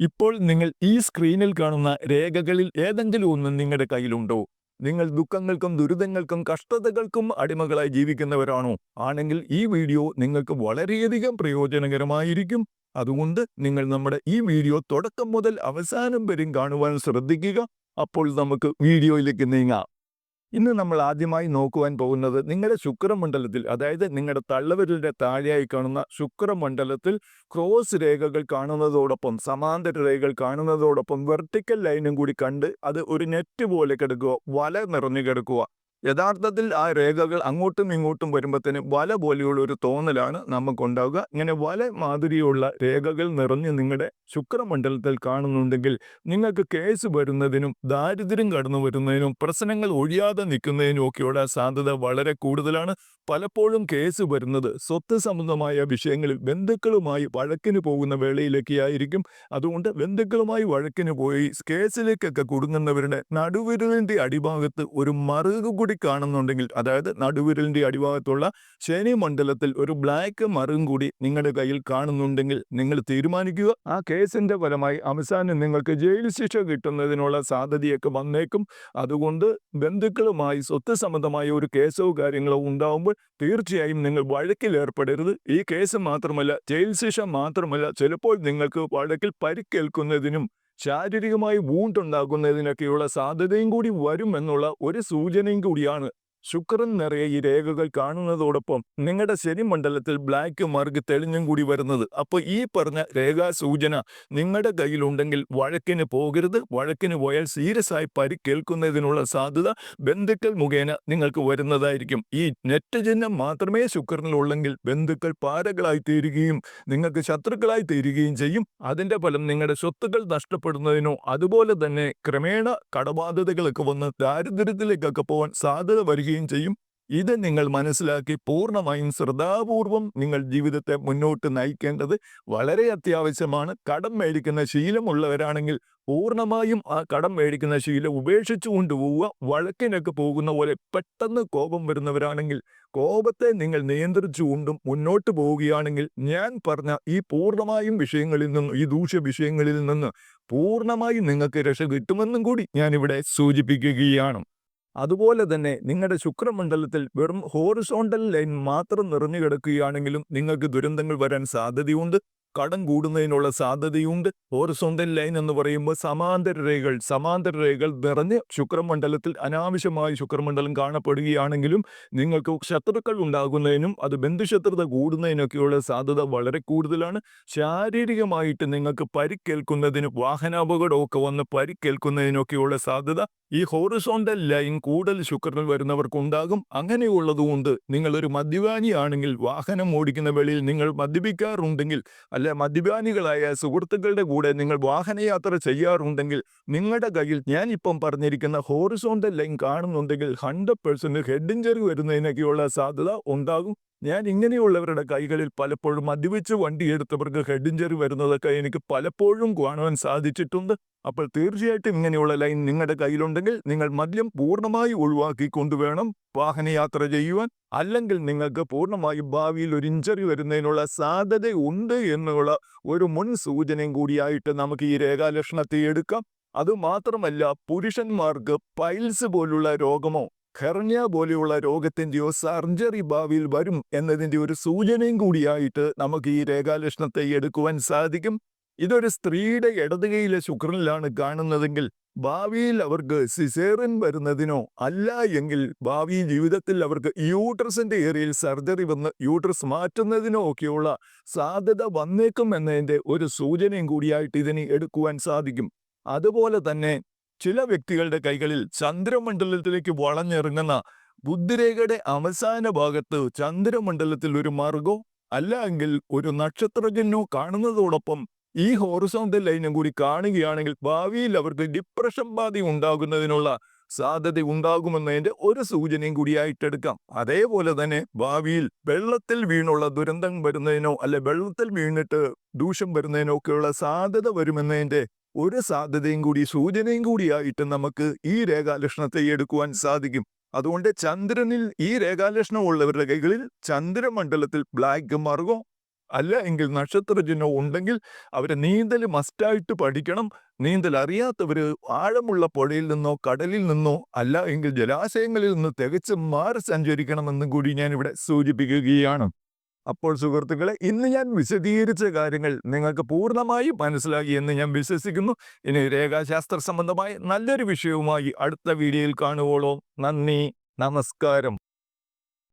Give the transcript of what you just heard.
ഇപ്പോൾ നിങ്ങൾ ഈ സ്ക്രീനിൽ കാണുന്ന രേഖകളിൽ ഏതെങ്കിലും ഒന്ന് നിങ്ങളുടെ കയ്യിലുണ്ടോ? നിങ്ങൾ ദുഃഖങ്ങൾക്കും ദുരിതങ്ങൾക്കും കഷ്ടതകൾക്കും അടിമകളായി ജീവിക്കുന്നവരാണോ? ആണെങ്കിൽ ഈ വീഡിയോ നിങ്ങൾക്ക് വളരെയധികം പ്രയോജനകരമായിരിക്കും. അതുകൊണ്ട് നിങ്ങൾ നമ്മുടെ ഈ വീഡിയോ തുടക്കം മുതൽ അവസാനം വരെയും കാണുവാൻ ശ്രദ്ധിക്കുക. അപ്പോൾ നമുക്ക് വീഡിയോയിലേക്ക് നീങ്ങാം. ഇന്ന് നമ്മൾ ആദ്യമായി നോക്കുവാൻ പോകുന്നത് നിങ്ങളുടെ ശുക്രമണ്ഡലത്തിൽ അതായത് നിങ്ങളുടെ തള്ളവരലിന്റെ താഴെയായി കാണുന്ന ശുക്രമണ്ഡലത്തിൽ ക്രോസ് രേഖകൾ കാണുന്നതോടൊപ്പം സമാന്തര രേഖകൾ കാണുന്നതോടൊപ്പം വെർട്ടിക്കൽ ലൈനും കൂടി കണ്ട് അത് ഒരു നെറ്റ് പോലെ കിടക്കുക വല നിറഞ്ഞു കിടക്കുക. യഥാർത്ഥത്തിൽ ആ രേഖകൾ അങ്ങോട്ടും ഇങ്ങോട്ടും വരുമ്പോഴത്തേന് വല പോലെയുള്ള ഒരു തോന്നലാണ് നമുക്കുണ്ടാവുക. ഇങ്ങനെ വല മാതിരിയുള്ള രേഖകൾ നിറഞ്ഞ് നിങ്ങളുടെ ശുക്രമണ്ഡലത്തിൽ കാണുന്നുണ്ടെങ്കിൽ നിങ്ങൾക്ക് കേസ് വരുന്നതിനും ദാരിദ്ര്യം കടന്നു വരുന്നതിനും പ്രശ്നങ്ങൾ ഒഴിയാതെ നിൽക്കുന്നതിനും ഒക്കെയുള്ള സാധ്യത വളരെ കൂടുതലാണ്. പലപ്പോഴും കേസ് വരുന്നത് സ്വത്ത് സംബന്ധമായ വിഷയങ്ങളിൽ ബന്ധുക്കളുമായി വഴക്കിന് പോകുന്ന വേളയിലൊക്കെ ആയിരിക്കും അതുകൊണ്ട് ബന്ധുക്കളുമായി വഴക്കിന് പോയി കേസിലേക്കൊക്കെ കുടുങ്ങുന്നവരുടെ നടുവിരലിന്റെ അടിഭാഗത്ത് ഒരു മറുകു കൂടി കാണുന്നുണ്ടെങ്കിൽ അതായത് നടുവിരലിന്റെ അടിഭാഗത്തുള്ള ശനി മണ്ഡലത്തിൽ ഒരു ബ്ലാക്ക് മറും കൂടി നിങ്ങളുടെ കയ്യിൽ കാണുന്നുണ്ടെങ്കിൽ നിങ്ങൾ തീരുമാനിക്കുക. ആ കേസിന്റെ ഫലമായി അവസാനം നിങ്ങൾക്ക് ജയിൽ ശിക്ഷ കിട്ടുന്നതിനുള്ള സാധ്യതയൊക്കെ വന്നേക്കും. അതുകൊണ്ട് ബന്ധുക്കളുമായി സ്വത്ത് സംബന്ധമായ ഒരു കേസോ കാര്യങ്ങളോ ഉണ്ടാവുമ്പോൾ തീർച്ചയായും നിങ്ങൾ വഴക്കിലേർപ്പെടരുത് ഈ കേസ് മാത്രമല്ല ജയിൽ ശിക്ഷ മാത്രമല്ല ചിലപ്പോൾ നിങ്ങൾക്ക് വഴക്കിൽ പരിക്കേൽക്കുന്നതിനും ശാരീരികമായി വൂണ്ടുണ്ടാകുന്നതിനൊക്കെയുള്ള സാധ്യതയും കൂടി വരുമെന്നുള്ള ഒരു സൂചനയും കൂടിയാണ് ശുക്രൻ നിറയെ ഈ രേഖകൾ കാണുന്നതോടൊപ്പം നിങ്ങളുടെ ശനിമണ്ഡലത്തിൽ ബ്ലാക്ക് മാർഗ് തെളിഞ്ഞും കൂടി വരുന്നത്. അപ്പോൾ ഈ പറഞ്ഞ രേഖാ സൂചന നിങ്ങളുടെ കയ്യിലുണ്ടെങ്കിൽ വഴക്കിന് പോകരുത്. വഴക്കിന് പോയാൽ സീരിയസ് ആയി പരിക്കേൽക്കുന്നതിനുള്ള സാധ്യത ബന്ധുക്കൾ മുഖേന നിങ്ങൾക്ക് വരുന്നതായിരിക്കും. ഈ നെറ്റ് ചിഹ്നം മാത്രമേ ശുക്രനിലുള്ളെങ്കിൽ ബന്ധുക്കൾ പാരകളായി തീരുകയും നിങ്ങൾക്ക് ശത്രുക്കളായി തീരുകയും ചെയ്യും. അതിന്റെ ഫലം നിങ്ങളുടെ സ്വത്തുക്കൾ നഷ്ടപ്പെടുന്നതിനോ അതുപോലെ തന്നെ ക്രമേണ കടബാധ്യതകളൊക്കെ വന്ന് ദാരിദ്ര്യത്തിലേക്കൊക്കെ പോകാൻ സാധ്യത വരികയും ചെയ്യും. ഇത് നിങ്ങൾ മനസ്സിലാക്കി പൂർണമായും ശ്രദ്ധാപൂർവം നിങ്ങൾ ജീവിതത്തെ മുന്നോട്ട് നയിക്കേണ്ടത് വളരെ അത്യാവശ്യമാണ്. കടം മേടിക്കുന്ന ശീലമുള്ളവരാണെങ്കിൽ പൂർണമായും ആ കടം മേടിക്കുന്ന ശീലം ഉപേക്ഷിച്ചു കൊണ്ടുപോവുക വഴക്കിനൊക്കെ പോകുന്ന പോലെ പെട്ടെന്ന് കോപം വരുന്നവരാണെങ്കിൽ കോപത്തെ നിങ്ങൾ നിയന്ത്രിച്ചുകൊണ്ടും മുന്നോട്ട് പോവുകയാണെങ്കിൽ ഞാൻ പറഞ്ഞ ഈ പൂർണമായും വിഷയങ്ങളിൽ നിന്നും ഈ ദൂഷ്യ വിഷയങ്ങളിൽ നിന്ന് പൂർണമായും നിങ്ങൾക്ക് രക്ഷ കിട്ടുമെന്നും കൂടി ഞാനിവിടെ സൂചിപ്പിക്കുകയാണ്. അതുപോലെ തന്നെ നിങ്ങളുടെ ശുക്രമണ്ഡലത്തിൽ വെറും ഹോറിസോണ്ടൽ ലൈൻ മാത്രം നിറഞ്ഞു കിടക്കുകയാണെങ്കിലും നിങ്ങൾക്ക് ദുരന്തങ്ങൾ വരാൻ സാധ്യതയുണ്ട്. കടം കൂടുന്നതിനുള്ള സാധ്യതയുണ്ട്. ഹോറിസോണ്ടൽ ലൈൻ എന്ന് പറയുമ്പോൾ സമാന്തര രേഖകൾ സമാന്തര രേഖകൾ നിറഞ്ഞ് ശുക്രമണ്ഡലത്തിൽ അനാവശ്യമായി ശുക്രമണ്ഡലം കാണപ്പെടുകയാണെങ്കിലും നിങ്ങൾക്ക് ശത്രുക്കൾ ഉണ്ടാകുന്നതിനും അത് ബന്ധുശത്രുത കൂടുന്നതിനൊക്കെയുള്ള സാധ്യത വളരെ കൂടുതലാണ്. ശാരീരികമായിട്ട് നിങ്ങൾക്ക് പരിക്കേൽക്കുന്നതിന് വാഹനാപകടമൊക്കെ വന്ന് പരിക്കേൽക്കുന്നതിനൊക്കെയുള്ള സാധ്യത ഈ ഹോറിസോണ്ടൽ ലൈൻ കൂടുതൽ ശുക്രനിൽ വരുന്നവർക്കുണ്ടാകും അങ്ങനെയുള്ളതുകൊണ്ട് നിങ്ങളൊരു മദ്യപാനിയാണെങ്കിൽ വാഹനം ഓടിക്കുന്ന വേളയിൽ നിങ്ങൾ മദ്യപിക്കാറുണ്ടെങ്കിൽ അല്ല മദ്യപാനികളായ സുഹൃത്തുക്കളുടെ കൂടെ നിങ്ങൾ വാഹനയാത്ര ചെയ്യാറുണ്ടെങ്കിൽ നിങ്ങളുടെ കയ്യിൽ ഞാൻ ഇപ്പം പറഞ്ഞിരിക്കുന്ന ഹോറിസോണ്ടൽ ലൈൻ കാണുന്നുണ്ടെങ്കിൽ ഹൺഡ്രഡ് പെർസെന്റ് ഹെഡ് ഇഞ്ചറി വരുന്നതിനൊക്കെയുള്ള സാധ്യത ഉണ്ടാകും. ഞാൻ ഇങ്ങനെയുള്ളവരുടെ കൈകളിൽ പലപ്പോഴും മദ്യപിച്ച് വണ്ടിയെടുത്തവർക്ക് ഹെഡ് ഇഞ്ചറി വരുന്നതൊക്കെ എനിക്ക് പലപ്പോഴും കാണുവാൻ സാധിച്ചിട്ടുണ്ട്. അപ്പോൾ തീർച്ചയായിട്ടും ഇങ്ങനെയുള്ള ലൈൻ നിങ്ങളുടെ കയ്യിലുണ്ടെങ്കിൽ നിങ്ങൾ മദ്യം പൂർണമായി ഒഴിവാക്കി കൊണ്ടുവേണം വാഹനയാത്ര ചെയ്യുവാൻ. അല്ലെങ്കിൽ നിങ്ങൾക്ക് പൂർണമായും ഭാവിയിൽ ഒരു ഇഞ്ചറി വരുന്നതിനുള്ള സാധ്യത ഉണ്ട് എന്നുള്ള ഒരു മുൻ സൂചനയും കൂടിയായിട്ട് നമുക്ക് ഈ രേഖാലക്ഷണത്തെ എടുക്കാം. അതുമാത്രമല്ല പുരുഷന്മാർക്ക് പൈൽസ് പോലുള്ള രോഗമോ ഹെർണിയ പോലെയുള്ള രോഗത്തിന്റെയോ സർജറി ഭാവിയിൽ വരും എന്നതിന്റെ ഒരു സൂചനയും കൂടിയായിട്ട് നമുക്ക് ഈ രേഖാലക്ഷണത്തെ എടുക്കുവാൻ സാധിക്കും. ഇതൊരു സ്ത്രീയുടെ ഇടതുകൈയിലെ ശുക്രനിലാണ് കാണുന്നതെങ്കിൽ ഭാവിയിൽ അവർക്ക് സിസേറിൻ വരുന്നതിനോ അല്ല എങ്കിൽ ഭാവി ജീവിതത്തിൽ അവർക്ക് യൂട്രസിന്റെ ഏരിയയിൽ സർജറി വന്ന് യൂട്രസ് മാറ്റുന്നതിനോ ഒക്കെയുള്ള സാധ്യത വന്നേക്കും എന്നതിന്റെ ഒരു സൂചനയും കൂടിയായിട്ട് ഇതിനെ എടുക്കുവാൻ സാധിക്കും. അതുപോലെ തന്നെ ചില വ്യക്തികളുടെ കൈകളിൽ ചന്ദ്രമണ്ഡലത്തിലേക്ക് വളഞ്ഞിറങ്ങുന്ന ബുദ്ധിരേഖയുടെ അവസാന ഭാഗത്ത് ചന്ദ്രമണ്ഡലത്തിൽ ഒരു മാർഗോ അല്ലെങ്കിൽ ഒരു നക്ഷത്രജന്യോ കാണുന്നതോടൊപ്പം ഈ ഹോറിസോണ്ടൽ ലൈനും കൂടി കാണുകയാണെങ്കിൽ ഭാവിയിൽ അവർക്ക് ഡിപ്രഷൻ ബാധ ഉണ്ടാകുന്നതിനുള്ള സാധ്യത ഉണ്ടാകുമെന്നതിന്റെ ഒരു സൂചനയും കൂടിയായിട്ടെടുക്കാം അതേപോലെ തന്നെ ഭാവിയിൽ വെള്ളത്തിൽ വീണുള്ള ദുരന്തം വരുന്നതിനോ അല്ലെ വെള്ളത്തിൽ വീണിട്ട് ദൂഷ്യം വരുന്നതിനോ ഒക്കെയുള്ള സാധ്യത വരുമെന്നതിന്റെ ഒരു സാധ്യതയും കൂടി സൂചനയും കൂടിയായിട്ട് നമുക്ക് ഈ രേഖാലക്ഷണത്തെ എടുക്കുവാൻ സാധിക്കും. അതുകൊണ്ട് ചന്ദ്രനിൽ ഈ രേഖാലക്ഷണം ഉള്ളവരുടെ കൈകളിൽ ചന്ദ്രമണ്ഡലത്തിൽ ബ്ലാക്ക് മാർഗോ അല്ല എങ്കിൽ നക്ഷത്ര ചിഹ്നം ഉണ്ടെങ്കിൽ അവരെ നീന്തൽ മസ്റ്റായിട്ട് പഠിക്കണം. നീന്തൽ അറിയാത്തവർ ആഴമുള്ള പുഴയിൽ നിന്നോ കടലിൽ നിന്നോ അല്ല എങ്കിൽ ജലാശയങ്ങളിൽ നിന്ന് തികച്ചും മാറി സഞ്ചരിക്കണമെന്നും കൂടി ഞാൻ ഇവിടെ സൂചിപ്പിക്കുകയാണ്. അപ്പോൾ സുഹൃത്തുക്കളെ ഇന്ന് ഞാൻ വിശദീകരിച്ച കാര്യങ്ങൾ നിങ്ങൾക്ക് പൂർണമായി മനസ്സിലാക്കി എന്ന് ഞാൻ വിശ്വസിക്കുന്നു. ഇനി രേഖാശാസ്ത്ര സംബന്ധമായി നല്ലൊരു വിഷയവുമായി അടുത്ത വീഡിയോയിൽ കാണുവോളോ. നന്ദി. നമസ്കാരം.